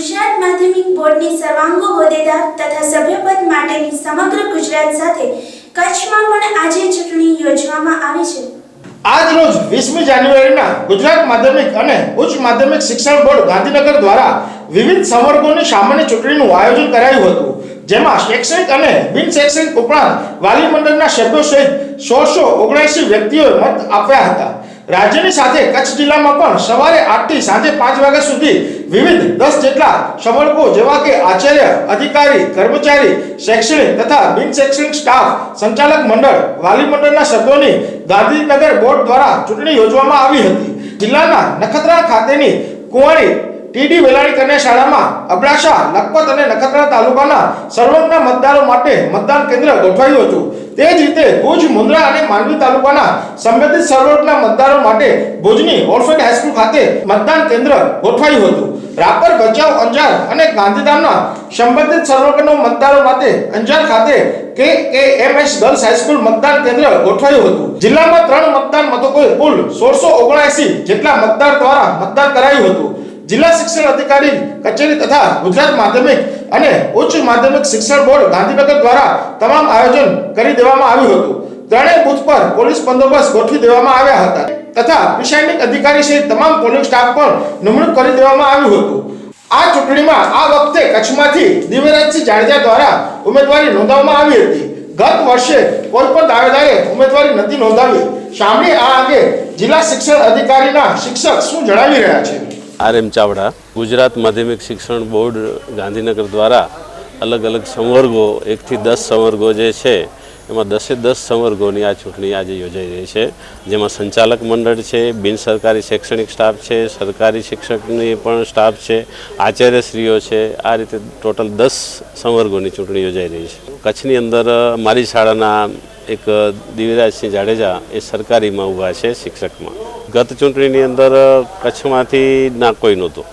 ગુજરાત માધ્યમિક બોર્ડની સર્વાંગો હોદ્દેદાર તથા સભ્યપદ માટેની સમગ્ર ગુજરાત સાથે કચ્છમાં પણ આજે ચૂંટણી યોજવામાં આવી છે. આજ રોજ વીસમી જાન્યુઆરીના ગુજરાત માધ્યમિક અને ઉચ્ચ માધ્યમિક શિક્ષણ બોર્ડ ગાંધીનગર દ્વારા વિવિધ સંવર્ગોની સામાન્ય ચૂંટણીનું આયોજન કરાયું હતું, જેમાં શૈક્ષણિક અને બિન શૈક્ષણિક ઉપરાંત વાલી મંડળના સભ્યો સહિત સોળસો ઓગણસી વ્યક્તિઓએ મત આપ્યા હતા. રાજ્યની સાથે કચ્છ જિલ્લામાં પણ સવારે આઠથી સાંજે પાંચ વાગ્યા સુધી વિવિધ દસ જેટલા સમર્કો જેવા કે આચાર્ય, અધિકારી, કર્મચારી, શૈક્ષણિક તથા બિન શૈક્ષણિક સ્ટાફ, સંચાલક મંડળ, વાલી મંડળના સભ્યોની ગાંધીનગર બોર્ડ દ્વારા ચૂંટણી યોજવામાં આવી હતી. જિલ્લાના નખત્રાણા ખાતેની કુંવારી ટીડી વેલાણી કન્યા શાળામાં અબડાસા, લખપત અને નખત્રા તાલુકાના સર્વજ્ઞ મતદારો માટે મતદાન કેન્દ્ર ગોઠવાયું હતું. તે જ રીતે ભુજ મુન્દ્રા અને માંડવી તાલુકાના સંબંધિત સર્વજ્ઞ મતદારો માટે ભુજની ઓર્ફેડ હાઈસ્કૂલ ખાતે મતદાન કેન્દ્ર ગોઠવાયું હતું. રાપર, ભચાઉ, અંજાર અને ગાંધીધામના સંબંધિત સર્વજ્ઞ મતદારો માટે અંજાર ખાતે કે કે એમ એસ ગર્લ્સ હાઈસ્કૂલ મતદાન કેન્દ્ર ગોઠવાયું હતું. જિલ્લામાં ત્રણ મતદાન મથકોએ કુલ સોળસો ઓગણએંસી જેટલા મતદાર દ્વારા મતદાન કરાયું હતું. જિલ્લા શિક્ષણ અધિકારી, કચેરી તથા ગુજરાત માધ્યમિક અને ઉચ્ચ માધ્યમિક શિક્ષણ બોર્ડ ગાંધીનગર દ્વારા તમામ આયોજન કરી દેવામાં આવ્યું હતું. ત્રણેય બુથ પર પોલીસ બંદોબસ્ત ગોઠવી દેવામાં આવ્યા હતા તથા પ્રિસાઇડિંગ અધિકારી સહિત તમામ પોલિંગ સ્ટાફ પણ નિમણૂક કરી દેવામાં આવ્યું હતું. આ ચૂંટણીમાં આ વખતે કચ્છમાંથી દિવ્યરાજસિંહ જાડેજા દ્વારા ઉમેદવારી નોંધાવવામાં આવી હતી. ગત વર્ષે કોઈ પણ દાવેદારે ઉમેદવારી નથી નોંધાવી. સામે આ અંગે જિલ્લા શિક્ષણ અધિકારીના શિક્ષક શું જણાવી રહ્યા છે? આર એમ ચાવડા, ગુજરાત માધ્યમિક શિક્ષણ બોર્ડ ગાંધીનગર દ્વારા અલગ અલગ સંવર્ગો, એકથી દસ સંવર્ગો જે છે, એમાં દસે દસ સંવર્ગોની આ ચૂંટણી આજે યોજાઈ રહી છે. જેમાં સંચાલક મંડળ છે બિનસરકારી શૈક્ષણિક સ્ટાફ છે, સરકારી શિક્ષકની પણ સ્ટાફ છે, આચાર્યશ્રીઓ છે. આ રીતે ટોટલ દસ સંવર્ગોની ચૂંટણી યોજાઈ રહી છે. કચ્છની અંદર મારી શાળાના એક દિવ્યરાજસિંહ જાડેજા એ સરકારીમાં ઊભા છે શિક્ષકમાં. ગત ચૂંટણીની અંદર કચ્છમાંથી ના કોઈ નહોતું.